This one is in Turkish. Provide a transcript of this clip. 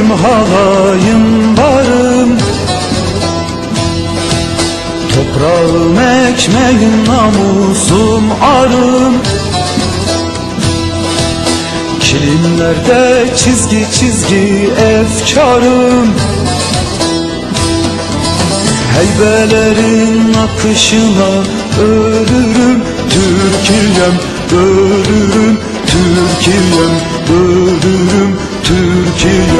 derneğim halayım varım. Toprağım ekmeğim namusum arım. Kilimlerde çizgi çizgi efkarım. Heybelerin akışına ölürüm. Türkiye'm ölürüm. Türkiye'm ölürüm. Türkiye'm